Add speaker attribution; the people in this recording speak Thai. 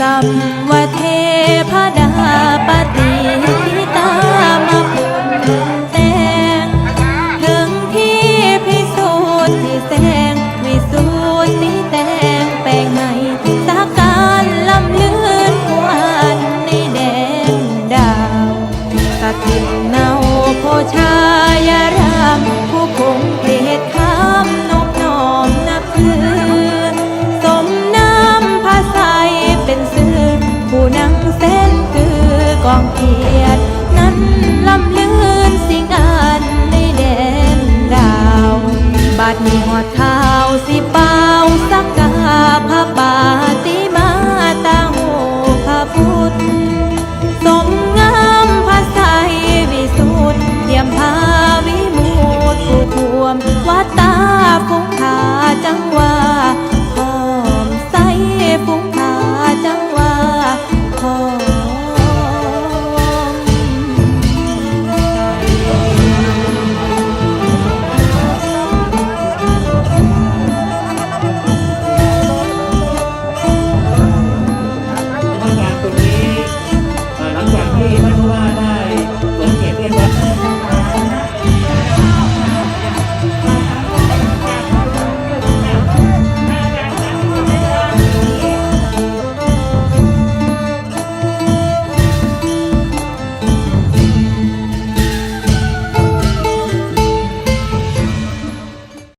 Speaker 1: กรรมว่าเทพดาปฏิตามาปุ่แต่งถึงที่พิสูจน์ที่เส เต้นคือกองเกียรตินั้นลำลืนสิงอันในแดนดาว บาดมีหอดข้าสิเป่าสักกาพระบาติมาตาหูพระพุทธสมงามพระใยวิสุทธิเทียมพาวิมุตติผู้ควมวัดตาคงขาจังหวา
Speaker 2: Vamos lá.